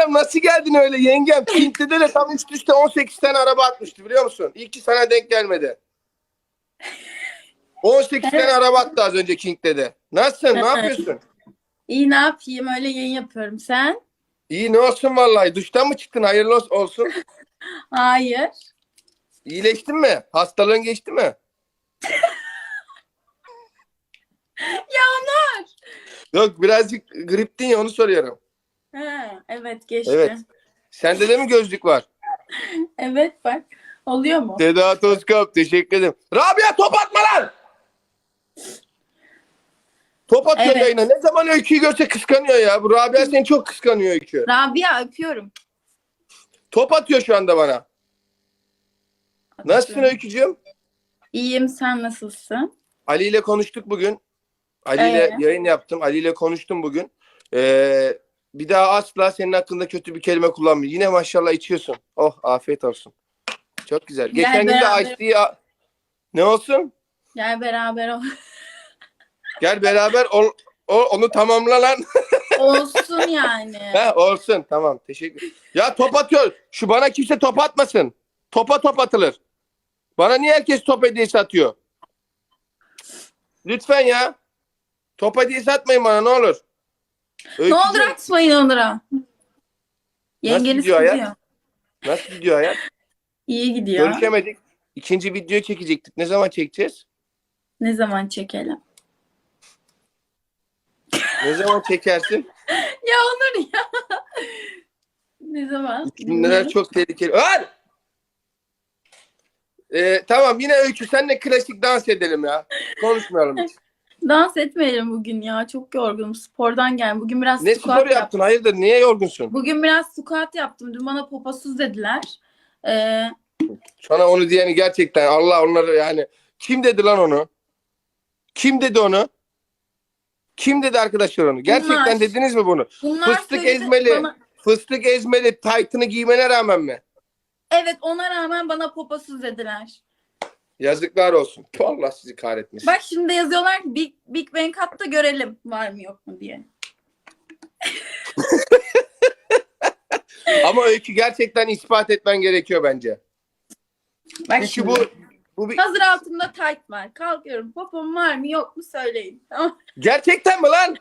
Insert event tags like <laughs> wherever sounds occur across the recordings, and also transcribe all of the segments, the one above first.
Yengem nasıl geldin öyle yengem? <laughs> Kintli'de de tam üst üste 18 tane araba atmıştı biliyor musun? İyi ki sana denk gelmedi. 18 tane araba attı az önce King'de Nasılsın? Ne Evet. yapıyorsun? İyi ne yapayım öyle yayın yapıyorum sen? İyi ne olsun vallahi. Duştan mı çıktın? Hayırlı ol- olsun. <laughs> Hayır. İyileştin mi? Hastalığın geçti mi? <laughs> Ya Onur. Yok birazcık griptin ya onu soruyorum. He, evet geçti. Evet. Evet. Sende de mi gözlük var? <laughs> bak. Oluyor mu? Seda Tozkap teşekkür ederim. Rabia top atma lan! Top atıyor Evet. yayına. Ne zaman Öykü'yü görse kıskanıyor ya. Bu Rabia seni çok kıskanıyor Öykü. Rabia öpüyorum. Top atıyor şu anda bana. Nasılsın Öykücüğüm? İyiyim sen nasılsın? Ali ile konuştuk bugün. Ali ile Ee? yayın yaptım. Ali ile konuştum bugün. Ee, bir daha asla senin hakkında kötü bir kelime kullanmıyor. Yine maşallah içiyorsun. Oh afiyet olsun. Çok güzel. Gel Geçen gün de beraber- ne olsun? Gel beraber ol. Gel beraber ol, o, onu tamamla lan. <laughs> Olsun yani. He, olsun tamam teşekkür. Ya top atıyor. Şu bana kimse top atmasın. Topa top atılır. Bana niye herkes top hediyesi atıyor? Lütfen ya. Top hediyesi atmayın bana ne olur. Ne Öykücüğüm, olur atmayın Onur'a. Yengeniz gidiyor hayat? Nasıl gidiyor hayat? İyi gidiyor. Görüşemedik. İkinci video çekecektik. Ne zaman çekeceğiz? Ne zaman çekelim? Ne zaman çekersin? <laughs> Ya Onur ya. ne zaman? Neler çok tehlikeli. Var! Ee, tamam yine Öykü senle klasik dans edelim ya. Konuşmayalım hiç. Dans etmeyelim bugün ya. Çok yorgunum. Spordan geldim. Bugün biraz Ne squat spor yaptım. yaptın? Hayırdır? Niye yorgunsun? Bugün biraz squat yaptım. Dün bana poposuz dediler. Ee, Sana onu diyeni gerçekten Allah onları yani kim dedi lan onu? Kim dedi onu? Kim dedi arkadaşlar onu? Gerçekten Bunlar. dediniz mi bunu? bunlar Fıstık söyledi ezmeli. bana- Fıstık ezmeli taytını giymene rağmen mi? Evet ona rağmen bana poposuz dediler. Yazıklar olsun. Allah sizi kahretmesin. Bak şimdi yazıyorlar ki Big, Big Bang Cut'ta görelim var mı yok mu diye. <laughs> Ama öykü gerçekten ispat etmen gerekiyor bence. Bak Çünkü şimdi. bu bu bir Hazır altımda tight var. Kalkıyorum. Popom var mı yok mu söyleyin. <laughs> Tamam. gerçekten mi lan?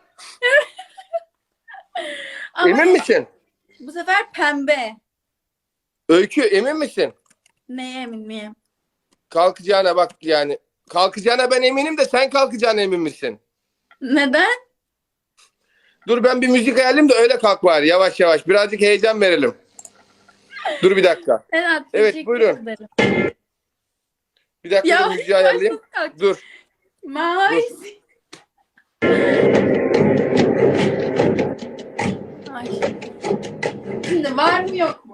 Ama Emin misin? bu sefer pembe. Öykü emin misin? Neye emin miyim? Kalkacağına bak yani. Kalkacağına ben eminim de sen kalkacağına emin misin? Neden? Dur ben bir müzik ayarlayayım da öyle kalk bari yavaş yavaş. Birazcık heyecan verelim. Dur bir dakika. Evet, Evet, teşekkür buyurun. ederim. Bir dakika Ya dur, müziği ayarlayayım. kalk- Dur. Nice. Ay. Şimdi var mı yok mu?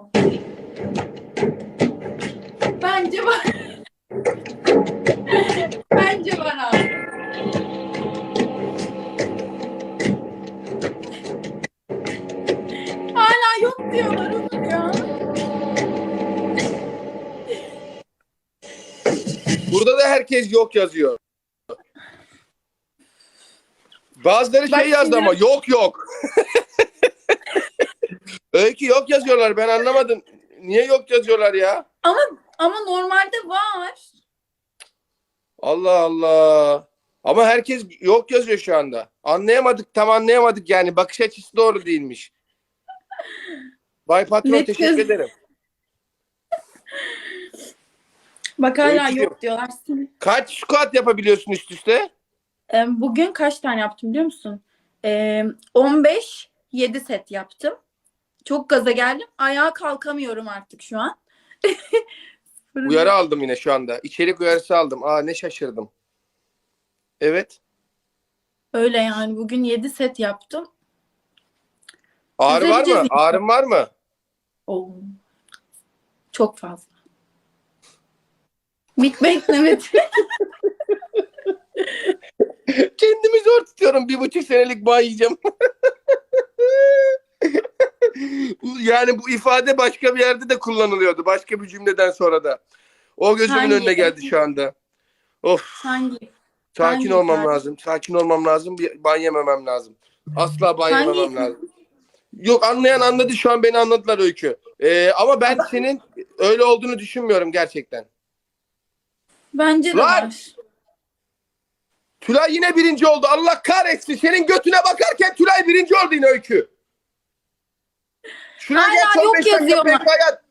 Herkes yok yazıyor. Bazıları Bak şey yazdı ama yok yok. <laughs> Öykü yok yazıyorlar ben anlamadım. Niye yok yazıyorlar ya? Ama ama normalde var. Allah Allah. Ama herkes yok yazıyor şu anda. Anlayamadık tam anlayamadık yani. Bakış açısı doğru değilmiş. Bay Patron teşekkür kız- ederim. Bak hala Öykücüğüm. yok diyorlar. Kaç squat yapabiliyorsun üst üste? Ee, Bugün kaç tane yaptım biliyor musun? Ee, 15 7 set yaptım. Çok gaza geldim. Ayağa kalkamıyorum artık şu an. <laughs> Uyarı aldım yine şu anda. İçerik uyarısı aldım. Aa ne şaşırdım. Evet. Öyle yani bugün 7 set yaptım. Ağrı var mı? Düzeleceğiz Ağrın var mı? Oo. Çok fazla. Big Bang evet. Kendimi zor tutuyorum. Bir buçuk senelik bağ yiyeceğim. <laughs> yani bu ifade başka bir yerde de kullanılıyordu. Başka bir cümleden sonra da. O gözümün Hangi? önüne geldi şu anda. Of. Hangi? Sakin Hangi olmam ifade? lazım. Sakin olmam lazım. Bir ban yememem lazım. Asla ban Hangi yememem lazım. Yok anlayan anladı şu an beni anladılar Öykü. Ee, ama ben senin öyle olduğunu düşünmüyorum gerçekten. Bence de Lan! var. Tülay yine birinci oldu. Allah kahretsin. Senin götüne bakarken Tülay birinci oldu yine Öykü. Şuraya Hala gel son yok beş dakika yazıyor ama. PK'ya